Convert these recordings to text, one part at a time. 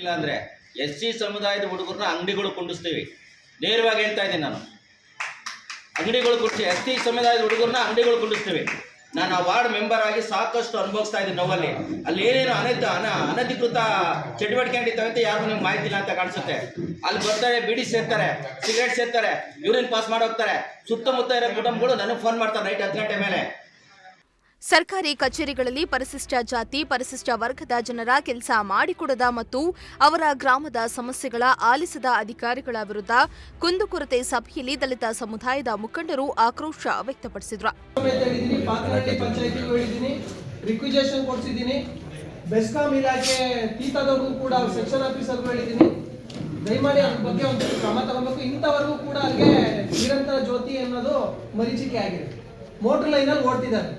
ಇಲ್ಲ ಅಂದ್ರೆ S C ಸಮುದಾಯದ ಹುಡುಗರನ್ನ ಅಂಗಡಿಗಳು ಕುಂಡಿಸ್ತೀವಿ. ನೇರವಾಗಿ ಹೇಳ್ತಾ ಇದ್ದೀನಿ ನಾನು. ಅಂಗಡಿಗಳು ಕುಡಿಸಿ, ಎಸ್ ಟಿ ಸಮುದಾಯದ ಹುಡುಗರನ್ನ ಅಂಗಡಿಗಳು ಕುಂಡಿಸ್ತೀವಿ. ನಾನು ಆ ವಾರ್ಡ್ ಮೆಂಬರ್ ಆಗಿ ಸಾಕಷ್ಟು ಅನುಭವಿಸ್ತಾ ಇದ್ದೀನಿ ನೋವಲ್ಲಿ. ಅಲ್ಲಿ ಏನೇನು ಅನಧ ಅನ ಅನಧಿಕೃತ ಚಟುವಟಿಕೆ ಅಂತ ಯಾರು ನಿಮ್ಗೆ ಮಾಹಿತಿ ಇಲ್ಲ ಅಂತ ಕಾಣಿಸುತ್ತೆ. ಅಲ್ಲಿ ಬರ್ತಾರೆ, ಬಿಡಿ ಸೇರ್ತಾರೆ, ಸಿಗರೇಟ್ ಸೇರ್ತಾರೆ, ಯೂರಿನ್ ಪಾಸ್ ಮಾಡೋಗ್ತಾರೆ ಸುತ್ತಮುತ್ತ ಇರೋ ಕುಟುಂಬಗಳು ನನಗೆ ಫೋನ್ ಮಾಡ್ತಾರೆ ನೈಟ್ ಹತ್ತು ಗಂಟೆ ಮೇಲೆ. ಸರ್ಕಾರಿ ಕಚೇರಿಗಳಲ್ಲಿ ಪರಿಶಿಷ್ಟ ಜಾತಿ, ಪರಿಶಿಷ್ಟ ವರ್ಗದ ಜನರ ಕೆಲಸ ಮಾಡಿಕೊಡದ ಮತ್ತು ಅವರ ಗ್ರಾಮದ ಸಮಸ್ಯೆಗಳ ಆಲಿಸದ ಅಧಿಕಾರಿಗಳ ವಿರುದ್ಧ ಕುಂದುಕೊರತೆ ಸಭೆಯಲ್ಲಿ ದಲಿತ ಸಮುದಾಯದ ಮುಖಂಡರು ಆಕ್ರೋಶ ವ್ಯಕ್ತಪಡಿಸಿದರು. ಬೆಸ್ಕಾಂ ಇಲಾಖೆ ತೀತದವ್ರಿಗೂ ಕೂಡ ಸೆಕ್ಷನ್ ಆಫೀಸರ್ಗೂ ಹೇಳಿದ್ದೀನಿ. ದಯಮಾಡಿ ಅದ್ರ ಬಗ್ಗೆ ಒಂದು ಕ್ರಮ ತಗೋಬೇಕು. ಇಂಥವರೆಗೂ ಕೂಡ ಅಲ್ಲಿಗೆ ನಿರಂತರ ಜ್ಯೋತಿ ಅನ್ನೋದು ಮರೀಚಿಕೆ ಆಗಿದೆ. ಮೋಟರ್ ಲೈನಲ್ಲಿ ಓಡ್ತಿದ್ದಾರೆ.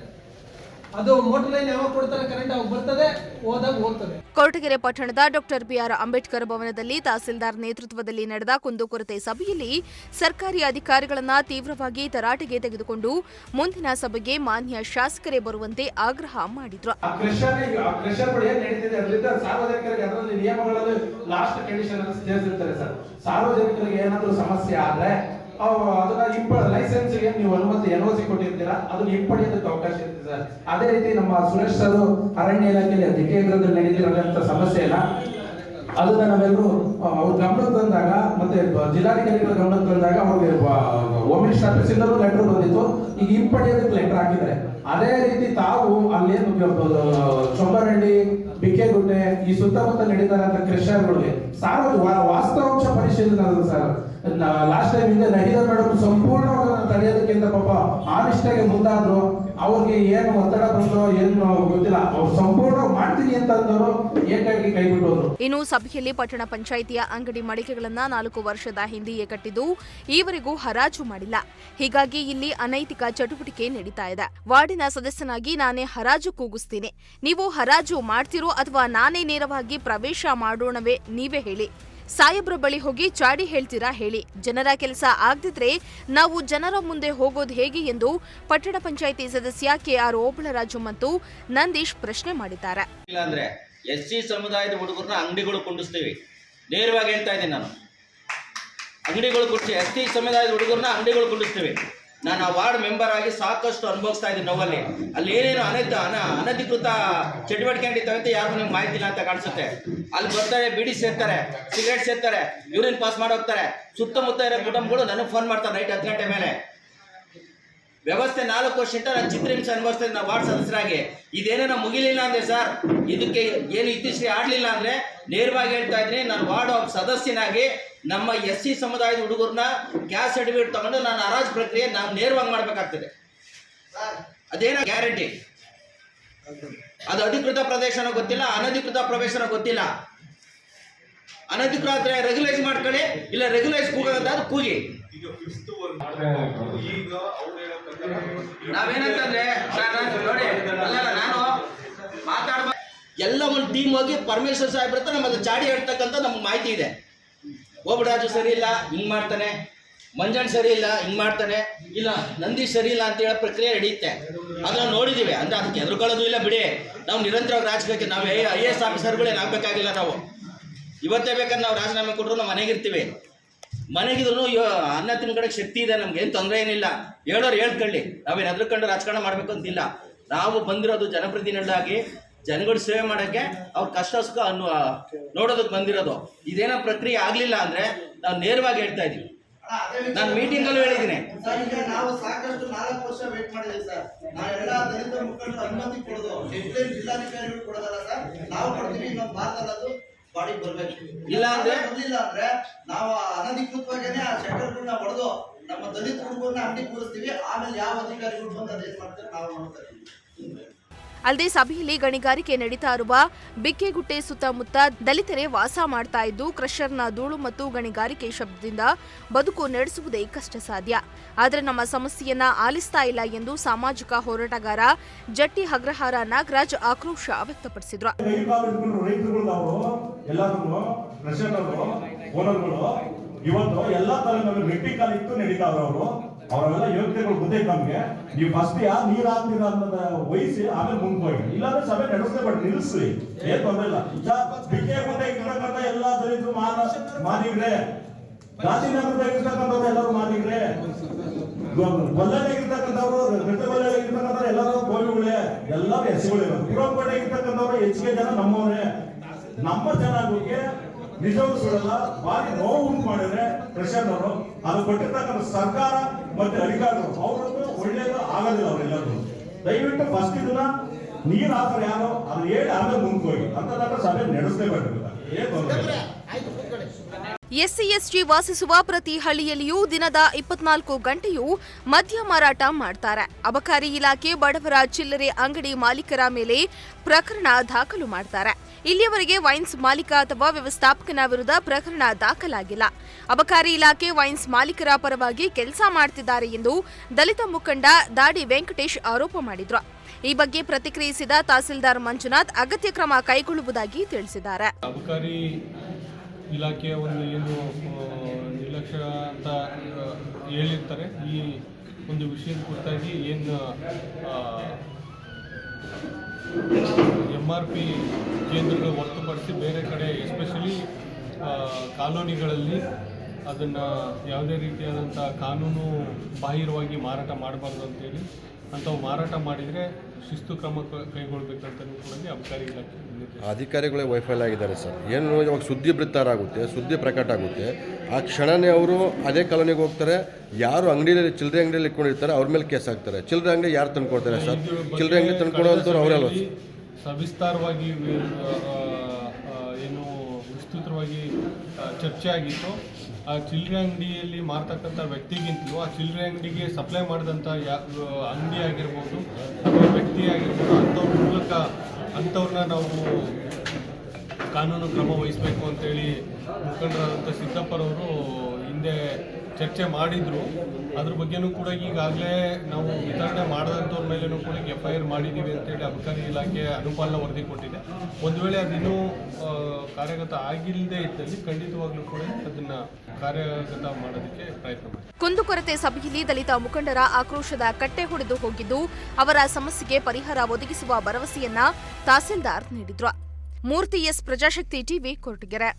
ಅದು ಮೋಟರ್ ಲೈನ್ ಯಾವಾಗ ಕೊಡ್ತಾರೆ ಕರೆಂಟ್ ಅವಾಗ ಬರ್ತದೆ ಹೋದಾಗ ಹೋಗ್ತದೆ. ಕೊರಟಗೆರೆ ಪಟ್ಟಣದ ಡಾಕ್ಟರ್ ಬಿಆರ್ ಅಂಬೇಡ್ಕರ್ ಭವನದಲ್ಲಿ ತಹಸೀಲ್ದಾರ್ ನೇತೃತ್ವದಲ್ಲಿ ನಡೆದ ಕುಂದುಕೊರತೆ ಸಭೆಯಲ್ಲಿ ಸರ್ಕಾರಿ ಅಧಿಕಾರಿಗಳನ್ನು ತೀವ್ರವಾಗಿ ತರಾಟೆಗೆ ತೆಗೆದುಕೊಂಡು ಮುಂದಿನ ಸಭೆಗೆ ಮಾನ್ಯ ಶಾಸಕರೇ ಬರುವಂತೆ ಆಗ್ರಹ ಮಾಡಿದ್ರು. ಸಾರ್ವಜನಿಕರಿಗೆ ಏನಾದರೂ ನಿಯಮಗಳಲ್ಲಿ ಲಾಸ್ಟ್ ಕಂಡೀಷನ್ ಅಲ್ಲಿ ಸೇರಿಸಿರ್ತಾರೆ ಸರ್. ಸಾರ್ವಜನಿಕರಿಗೆ ಏನಾದ್ರೂ ಸಮಸ್ಯೆ ಆದ್ರೆ ಅದನ್ನ ಲೈಸೆನ್ಸ್ಗೆ ನೀವು ಅನುಮತಿ ಎನ್ ಸಿ ಕೊಟ್ಟಿರ್ತೀರಾ ಅದನ್ನ ಹಿಂಪಡೆಯೋದಕ್ಕೆ ಅವಕಾಶ ಇರ್ತದೆ ಸರ್. ಅದೇ ರೀತಿ ನಮ್ಮ ಸುರೇಶ್ ಸರ್ ಅರಣ್ಯ ಇಲಾಖೆಯಲ್ಲಿ ನಡೆದಿರುವಂತ ಸಮಸ್ಯೆ ಇಲ್ಲ ಅದನ್ನ ನಾವೆಲ್ಲರೂ ಅವ್ರ ಗಮನಕ್ಕೆ ತಂದಾಗ ಮತ್ತೆ ಜಿಲ್ಲಾಧಿಕಾರಿಗಳ ಗಮನಕ್ಕೆ ತಂದಾಗ ಅವ್ರಿಗೆ ಹೋಮ್ ಮಿನಿಸ್ಟರ್ ಲೆಟರ್ ಬಂದಿತ್ತು. ಈಗ ಹಿಂಪಡೆಯೋದಕ್ಕೆ ಲೆಟರ್ ಹಾಕಿದ್ದಾರೆ. ಅದೇ ರೀತಿ ತಾವು ಅಲ್ಲೇನು ಚೊಂಬರಹಳ್ಳಿ ಬಿಕೆಗುಡ್ಡೆ ಈ ಸುತ್ತಮುತ್ತ ನಡೀತಾರಂತ ಕ್ರಿಶ್ಚಿಯನ್ಗಳಿಗೆ ಸಾರ್ವ ವಾ- ವಾಸ್ತವಾಂಶ ಪರಿಶೀಲನೆ ಸರ್ ಲಾಸ್ಟ್ ಟೈಮ್ ಹಿಂದೆ ನಡೀದ ಮೇಡಮ್ ಸಂಪೂರ್ಣವಾಗಿ ತಡೆಯೋದಕ್ಕಿಂತ ಪಾಪ ಆನಿಷ್ಟಾಗಿ ಮುಂದಾದ್ರು. ಅವ್ರಿಗೆ ಏನು ಒತ್ತಡ ಬಂತೋ ಏನು ಗೊತ್ತಿಲ್ಲ. ಅವ್ರು ಸಂಪೂರ್ಣ ಮಾಡ್ತೀನಿ ಅಂತ ಅಂದವರು ಏಕಾಗಿ ಹೋದ್ರು. ಇನ್ನು ಸಭೆಯಲ್ಲಿ ಪಟ್ಟಣ ಪಂಚಾಯಿತಿಯ ಅಂಗಡಿ ಮಳಿಗೆಗಳನ್ನ ನಾಲ್ಕು ವರ್ಷದ ಹಿಂದೆಯೇ ಕಟ್ಟಿದ್ದು ಈವರೆಗೂ ಹರಾಜು ಮಾಡಿಲ್ಲ. ಹೀಗಾಗಿ ಇಲ್ಲಿ ಅನೈತಿಕ ಚಟುವಟಿಕೆ ನಡೀತಾ ಇದೆ. ವಾರ್ಡಿನ ಸದಸ್ಯನಾಗಿ ನಾನೇ ಹರಾಜು ಕೂಗಿಸ್ತೀನಿ. ನೀವು ಹರಾಜು ಮಾಡ್ತಿರೋ ಅಥವಾ ನಾನೇ ನೇರವಾಗಿ ಪ್ರವೇಶ ಮಾಡೋಣವೇ ನೀವೇ ಹೇಳಿ. ಸಾಹೇಬ್ರ ಬಳಿ ಹೋಗಿ ಚಾಡಿ ಹೇಳ್ತೀರಾ ಹೇಳಿ. ಜನರ ಕೆಲಸ ಆಗದಿದ್ರೆ ನಾವು ಜನರ ಮುಂದೆ ಹೋಗೋದು ಹೇಗೆ ಎಂದು ಪಟ್ಟಣ ಪಂಚಾಯಿತಿ ಸದಸ್ಯ ಕೆಆರ್ ಓಬಳರಾಜು ಮತ್ತು ನಂದೀಶ್ ಪ್ರಶ್ನೆ ಮಾಡಿದ್ದಾರೆ. ಇಲ್ಲ ಅಂದ್ರೆ ಎಸ್ ಸಿ ಸಮುದಾಯದ ಹುಡುಗರನ್ನ ಅಂಗಡಿಗಳು ಕುಂಡಿಸ್ತೀವಿ. ನೇರವಾಗಿ ಹೇಳ್ತಾ ಇದ್ದೀನಿ ನಾನು. ಅಂಗಡಿಗಳು ಕುಡಿಸಿ ಎಸ್ ಟಿ ಸಮುದಾಯದ ಹುಡುಗರನ್ನ ಅಂಗಡಿಗಳು ಕುಂಡಿಸ್ತೀವಿ. ನಾನು ಆ ವಾರ್ಡ್ ಮೆಂಬರ್ ಆಗಿ ಸಾಕಷ್ಟು ಅನುಭವಿಸ್ತಾ ಇದ್ದೀನಿ ನೋವಲ್ಲಿ. ಅಲ್ಲಿ ಏನೇನು ಅನಧ ಅನ ಅನಧಿಕೃತ ಚಟುವಟಿಕೆ ನಡೀತವೆ ಅಂತ ಯಾರು ನಿಮ್ಗೆ ಮಾಹಿತಿ ಇಲ್ಲ ಅಂತ ಕಾಣಿಸುತ್ತೆ. ಅಲ್ಲಿ ಬರ್ತಾರೆ ಬಿಡಿ ಸೇರ್ತಾರೆ ಸಿಗರೇಟ್ ಸೇರ್ತಾರೆ ಯೂರಿನ್ ಪಾಸ್ ಮಾಡಿ ಹೋಗ್ತಾರೆ. ಸುತ್ತಮುತ್ತ ಇರೋ ಕುಟುಂಬಗಳು ನನಗೆ ಫೋನ್ ಮಾಡ್ತಾರೆ ನೈಟ್ ಹತ್ತು ಗಂಟೆ ಮೇಲೆ. ವ್ಯವಸ್ಥೆ ನಾಲ್ಕು ವರ್ಷ ನಾನು ಚಿತ್ರಹಿಂಸೆ ಅನುಭವಿಸ್ತೇನೆ ನಾವು ವಾರ್ಡ್ ಸದಸ್ಯರಾಗಿ. ಇದೇನೇನೋ ಮುಗಿಲಿಲ್ಲ ಅಂದ್ರೆ ಸರ್, ಇದಕ್ಕೆ ಏನು ಇತ್ತೀಚೆಗೆ ಆಡಲಿಲ್ಲ ಅಂದ್ರೆ ನೇರವಾಗಿ ಹೇಳ್ತಾ ಇದ್ದೀನಿ, ನಾನು ವಾರ್ಡ್ ಆಫ್ ಸದಸ್ಯನಾಗಿ ನಮ್ಮ ಎಸ್ ಸಿ ಸಮುದಾಯದ ಹುಡುಗರನ್ನ ಗ್ಯಾಸ್ ಸರ್ಟಿಫಿಕೇಟ್ ತಗೊಂಡು ನಾನು ಹರಾಜು ಪ್ರಕ್ರಿಯೆ ನಾನು ನೇರವಾಗಿ ಮಾಡಬೇಕಾಗ್ತದೆ. ಅದೇನೋ ಗ್ಯಾರಂಟಿ. ಅದು ಅಧಿಕೃತ ಪ್ರದೇಶನ ಗೊತ್ತಿಲ್ಲ, ಅನಧಿಕೃತ ಪ್ರವೇಶನ ಗೊತ್ತಿಲ್ಲ. ಅನಧಿಕೃತ ರೆಗ್ಯುಲೈಸ್ ಮಾಡ್ಕೊಳ್ಳಿ, ಇಲ್ಲ ರೆಗ್ಯುಲೈಸ್ ಕೂಗೋದಾದ್ರೆ ಕೂಗಿ. ನಾವೇನಂತಂದ್ರೆ ನೋಡಿ, ಅಲ್ಲಲ್ಲ, ನಾನು ಎಲ್ಲ ಒಂದು ಟೀಮ್ ಹೋಗಿ ಪರಮೇಶ್ವರ್ ಸಾಹೇಬ್ರ ಹತ್ರ ನಮ್ಮ ಚಾಡಿ ಹೇಳ್ತಕ್ಕಂಥ ನಮ್ಗೆ ಮಾಹಿತಿ ಇದೆ. ಓಬಡಾಜು ಸರಿ ಇಲ್ಲ, ಹಿಂಗೆ ಮಾಡ್ತಾನೆ. ಮಂಜಣ್ಣ ಸರಿ ಇಲ್ಲ, ಹಿಂಗೆ ಮಾಡ್ತಾನೆ. ಇಲ್ಲ, ನಂದಿ ಸರಿ ಇಲ್ಲ ಅಂತ ಹೇಳೋ ಪ್ರಕ್ರಿಯೆ ನಡೆಯುತ್ತೆ. ಅದನ್ನ ನೋಡಿದ್ದೀವಿ ಅಂದ್ರೆ ಅದಕ್ಕೆ ಎದುರುಕೊಳ್ಳೋದು ಇಲ್ಲ, ಬಿಡಿ. ನಾವು ನಿರಂತರವಾಗಿ ರಾಜಕೀಯಕ್ಕೆ ನಾವು ಐ ಎ ಎಸ್ ಆಗಬೇಕಾಗಿಲ್ಲ ನಾವು ಇವತ್ತೇ ಬೇಕಾದ್ರೆ ನಾವು ರಾಜೀನಾಮೆ ಕೊಟ್ಟರು ನಾವು ಮನೆಗಿರ್ತೀವಿ ಮನೆಗಿದ್ರು ಅನ್ನ ತಿನ್ಕಡೆ ಶಕ್ತಿ ಇದೆ ನಮ್ಗೆ, ಏನು ತೊಂದರೆ ಏನಿಲ್ಲ. ಹೇಳೋರು ಹೇಳ್ಕೊಳ್ಳಿ. ನಾವೇನು ಹೆದರ್ಕೊಂಡು ರಾಜಕಾರಣ ಮಾಡಬೇಕು ಅಂತಿಲ್ಲ. ನಾವು ಬಂದಿರೋದು ಜನಪ್ರತಿನಿಧಿಗಳಾಗಿ, ಜನಗಳು ಸೇವೆ ಮಾಡೋಕ್ಕೆ ಅವ್ರ ಕಷ್ಟ ಸುಖ ನೋಡೋದಕ್ಕೆ ಬಂದಿರೋದು. ಇದೇನೋ ಪ್ರಕ್ರಿಯೆ ಆಗಲಿಲ್ಲ ಅಂದರೆ ನಾವು ನೇರವಾಗಿ ಹೇಳ್ತಾ ಇದ್ದೀವಿ ನಾನು ಮೀಟಿಂಗ್ ಅಲ್ಲಿ ಹೇಳಿದ್ದೀನಿ ಸಾಕಷ್ಟು ನಾಲ್ಕು ವರ್ಷ ವೇಟ್ ಮಾಡಿದ್ದೀವಿ ಸರ್. ದಲಿತ ಮುಖಂಡರು ಅನುಮತಿ ಕೊಡೋದು. ಜಿಲ್ಲಾಧಿಕಾರಿಗಳು ಕೊಡೋದಲ್ಲ ಸರ್. ನಾವು ಕೊಡ್ತೀವಿ ಇನ್ನೊಂದು ಅದು ಬಾಡಿ ಬರ್ಬೇಕು. ಇಲ್ಲ ಅಂದ್ರೆ? ಬರ್ಲಿಲ್ಲ ಅಂದ್ರೆ ನಾವು ಅನಧಿಕೃತವಾಗೇನೆ ಆ ಶೆಟರ್ಗಳನ್ನ ಹೊಡೆದು ನಮ್ಮ ದಲಿತ ಹುಡುಗರನ್ನ ಅಂಗಡಿ ಕೂರಿಸ್ತೀವಿ. ಆಮೇಲೆ ಯಾವ ಅಧಿಕಾರಿಗಳು ಬಂದು ಅದೇನ್ ಮಾಡ್ತಾರೆ? ನಾವು ನೋಡ್ತಾ ಅಲ್ಲದೆ ಸಭೆಯಲ್ಲಿ ಗಣಿಗಾರಿಕೆ ನಡೀತಾ ಇರುವ ಬಿಕ್ಕೆಗುಟ್ಟೆ ಸುತ್ತಮುತ್ತ ದಲಿತರೇ ವಾಸ ಮಾಡ್ತಾ ಇದ್ದು ಕ್ರಷರ್ನ ಧೂಳು ಮತ್ತು ಗಣಿಗಾರಿಕೆ ಶಬ್ದದಿಂದ ಬದುಕು ನಡೆಸುವುದೇ ಕಷ್ಟ ಸಾಧ್ಯ ಆದರೆ ನಮ್ಮ ಸಮಸ್ಯೆಯನ್ನ ಆಲಿಸ್ತಾ ಇಲ್ಲ ಎಂದು ಸಾಮಾಜಿಕ ಹೋರಾಟಗಾರ ಜಟ್ಟಿ ಅಗ್ರಹಾರ ನಾಗರಾಜ್ ಆಕ್ರೋಶ ವ್ಯಕ್ತಪಡಿಸಿದ್ರು. ಇವತ್ತು ಎಲ್ಲಾ ತಲೆಮೇಲೆ ಮೆಟ್ಟಿ ಕಾಲಿತ್ತು ನಡೀತಾ ಅವರು. ಅವರೆಲ್ಲ ಯೋಗ್ಯತೆಗಳು ಗೊತ್ತೈತೆ ನಮ್ಗೆ. ನೀವು ಫಸ್ಟ್ ಯಾರು ನೀರ್ ಹಾಕ್ತೀರಾ ಅನ್ನೋದ ವಹಿಸಿ ಆಮೇಲೆ ಮುಂದೆ ಹೋಗಿ. ಇಲ್ಲಾಂದ್ರೆ ಸಭೆ ನಡೆಸಲೇ ಬಟ್ ನಿಲ್ಲಿಸ್ರಿ. ಏನ್ ತೊಂದ್ರೆ ಇಲ್ಲ. ಬಿಕೆ ಮುಂದೆ ಎಲ್ಲ ಮಾದಿಗ್ರೆ. ಗಾಂಧಿನಗರದಾಗಿರ್ತಕ್ಕಂಥವ್ರು ಎಲ್ಲರೂ ಮಾದಿಗ್ರೆ. ಗೊಲ್ಲದಾಗಿರ್ತಕ್ಕಂಥವ್ರು ಗಟ್ಟಗೊಲ್ಲದಾಗಿರ್ತಕ್ಕಂಥವ್ರು ಎಲ್ಲರೂ ಗೋವಿಗಳೇ. ಎಲ್ಲರೂ ಎಸ್ಸಿಗಳೇ ಇರ್ತಕ್ಕಂಥವ್ರು ಹೆಚ್ಚಿಗೆ ಜನ ನಮ್ಮವರೇ. ನಮ್ಮ ಜನಾಂಗಕ್ಕೆ ನಿಜವೂ ಸುಡಲ್ಲ ಭಾರಿ ನೋವು ಉಂಟು ಮಾಡಿದ್ರೆ, ಪ್ರಶಾಂತ್ ಅವರು. ಅದು ಕೊಟ್ಟಿರ್ತಕ್ಕಂಥ ಸರ್ಕಾರ ಮತ್ತೆ ಅಧಿಕಾರಿಗಳು ಅವ್ರದ್ದು ಒಳ್ಳೇದು ಆಗೋದಿಲ್ಲ ಅವರೆಲ್ಲರೂ. ದಯವಿಟ್ಟು ಫಸ್ಟ್ ಇದನ್ನ ನೀರ್ ಹಾಕೋರು ಯಾರು ಅದು ಹೇಳಿ ಅರ್ಧ ಮುಂದ್ಕೋಗಿ ಅಂತದಾಗ ಸಭೆ ನಡೆಸಲೇಬೇಕು. ಎಸ್ಸಿ ಎಸ್ಟಿ ವಾಸಿಸುವ ಪ್ರತಿ ಹಳ್ಳಿಯಲ್ಲಿಯೂ ದಿನದ ಇಪ್ಪತ್ನಾಲ್ಕು ಗಂಟೆಯೂ ಮದ್ಯ ಮಾರಾಟ ಮಾಡ್ತಾರೆ. ಅಬಕಾರಿ ಇಲಾಖೆ ಬಡವರ ಚಿಲ್ಲರೆ ಅಂಗಡಿ ಮಾಲೀಕರ ಮೇಲೆ ಪ್ರಕರಣ ದಾಖಲು ಮಾಡ್ತಾರೆ. ಇಲ್ಲಿಯವರೆಗೆ ವೈನ್ಸ್ ಮಾಲೀಕ ಅಥವಾ ವ್ಯವಸ್ಥಾಪಕನ ವಿರುದ್ಧ ಪ್ರಕರಣ ದಾಖಲಾಗಿಲ್ಲ. ಅಬಕಾರಿ ಇಲಾಖೆ ವೈನ್ಸ್ ಮಾಲೀಕರ ಪರವಾಗಿ ಕೆಲಸ ಮಾಡ್ತಿದ್ದಾರೆ ಎಂದು ದಲಿತ ಮುಖಂಡ ದಾಡಿ ವೆಂಕಟೇಶ್ ಆರೋಪ ಮಾಡಿದ್ರು. ಈ ಬಗ್ಗೆ ಪ್ರತಿಕ್ರಿಯಿಸಿದ ತಹಸೀಲ್ದಾರ್ ಮಂಜುನಾಥ್ ಅಗತ್ಯ ಕ್ರಮ ಕೈಗೊಳ್ಳುವುದಾಗಿ ತಿಳಿಸಿದ್ದಾರೆ. ಅಬಕಾರಿ ಇಲಾಖೆಯ ಒಂದು ಏನು ನಿರ್ಲಕ್ಷ್ಯ ಅಂತ ಹೇಳಿರ್ತಾರೆ. ಈ ಒಂದು ವಿಷಯದ ಕುರಿತಾಗಿ ಏನು ಎಂ ಆರ್ ಪಿ ಕೇಂದ್ರಗಳು ಹೊರತುಪಡಿಸಿ ಬೇರೆ ಕಡೆ ಎಸ್ಪೆಷಲಿ ಕಾಲೋನಿಗಳಲ್ಲಿ ಅದನ್ನು ಯಾವುದೇ ರೀತಿಯಾದಂಥ ಕಾನೂನು ಬಾಹಿರವಾಗಿ ಮಾರಾಟ ಮಾಡಬಾರ್ದು ಅಂತೇಳಿ ಅಂಥವು ಮಾರಾಟ ಮಾಡಿದರೆ ಶಿಸ್ತು ಕ್ರಮ ಕ- ಕೈಗೊಳ್ಬೇಕಂತಲೂ ಕೂಡ ಅಬಕಾರಿ ಇಲಾಖೆ ಅಧಿಕಾರಿಗಳೇ ವೈಫಲ್ಯ ಆಗಿದ್ದಾರೆ ಸರ್. ಏನು ಇವಾಗ ಸುದ್ದಿ ಬಿತ್ತಾರ ಆಗುತ್ತೆ ಸುದ್ದಿ ಪ್ರಕಟ ಆಗುತ್ತೆ. ಆ ಕ್ಷಣನೇ ಅವರು ಅದೇ ಕಾಲೋನಿಗೆ ಹೋಗ್ತಾರೆ. ಯಾರು ಅಂಗಡಿಯಲ್ಲಿ ಚಿಲ್ಲರೆ ಅಂಗಡಿಯಲ್ಲಿ ಇಟ್ಕೊಂಡಿರ್ತಾರೆ ಅವ್ರ ಮೇಲೆ ಕೇಸ್ ಹಾಕ್ತಾರೆ. ಚಿಲ್ಲರೆ ಅಂಗಡಿ ಯಾರು ತಂದ್ಕೊಡ್ತಾರೆ ಸರ್? ಚಿಲ್ಲರೆ ಅಂಗಡಿ ತಂದ್ಕೊಡೋಂಥವ್ರು ಅವರೇ ಅಲ್ವಾ ಕಳೆದ ಸಭೆಯಲ್ಲಿ ಸವಿಸ್ತಾರವಾಗಿ ಏನು ವಿಸ್ತೃತವಾಗಿ ಚರ್ಚೆ ಆಗಿತ್ತು. ಆ ಚಿಲ್ಲರೆ ಅಂಗಡಿಯಲ್ಲಿ ಮಾರ್ತಕ್ಕಂಥ ವ್ಯಕ್ತಿಗಿಂತಲೂ, ಆ ಚಿಲ್ಲರೆ ಅಂಗಡಿಗೆ ಸಪ್ಲೈ ಮಾಡಿದಂಥ ಯಾ ಅಂಗಡಿ ಆಗಿರ್ಬೋದು ಅಥವಾ ವ್ಯಕ್ತಿ ಆಗಿರ್ಬೋದು, ಅಂಥವ್ರ ಮೂಲಕ, ಅಂಥವ್ರನ್ನ ನಾವು ಕಾನೂನು ಕ್ರಮ ವಹಿಸಬೇಕು ಅಂತೇಳಿ ಮುಖಂಡರಾದಂಥ ಸಿದ್ದಪ್ಪರವರು ಹಿಂದೆ ಚರ್ಚೆ ಮಾಡಿದ್ರು. ಅದ್ರ ಬಗ್ಗೆನೂ ಕೂಡ ಈಗಾಗಲೇ ನಾವು ವಿತರಣೆ ಮಾಡದಂಥವ್ರ ಮೇಲೇನೂ ಕೂಡ ಎಫ್ ಐ ಆರ್ ಮಾಡಿದ್ದೀವಿ ಅಂತೇಳಿ ಅಬಕಾರಿ ಇಲಾಖೆ ಅನುಪಾಲನ ವರದಿ ಕೊಟ್ಟಿದೆ. ಒಂದು ವೇಳೆ ಅದಿನ್ನೂ ಕಾರ್ಯಗತ ಆಗಿಲ್ಲದೆ ಇದ್ದಲ್ಲಿ ಖಂಡಿತವಾಗ್ಲೂ ಕೂಡ ಅದನ್ನ ಕಾರ್ಯಗತ ಮಾಡೋದಕ್ಕೆ ಪ್ರಯತ್ನ ಮಾಡಿ ಕುಂದುಕೊರತೆ ಸಭೆಯಲ್ಲಿ ದಲಿತ ಮುಖಂಡರ ಆಕ್ರೋಶದ ಕಟ್ಟೆ ಹೊಡೆದು ಹೋಗಿದ್ದು, ಅವರ ಸಮಸ್ಯೆಗೆ ಪರಿಹಾರ ಒದಗಿಸುವ ಭರವಸೆಯನ್ನ ತಹಸೀಲ್ದಾರ್ ನೀಡಿದ್ರು. Murthy S Prajashakti TV Koratagere.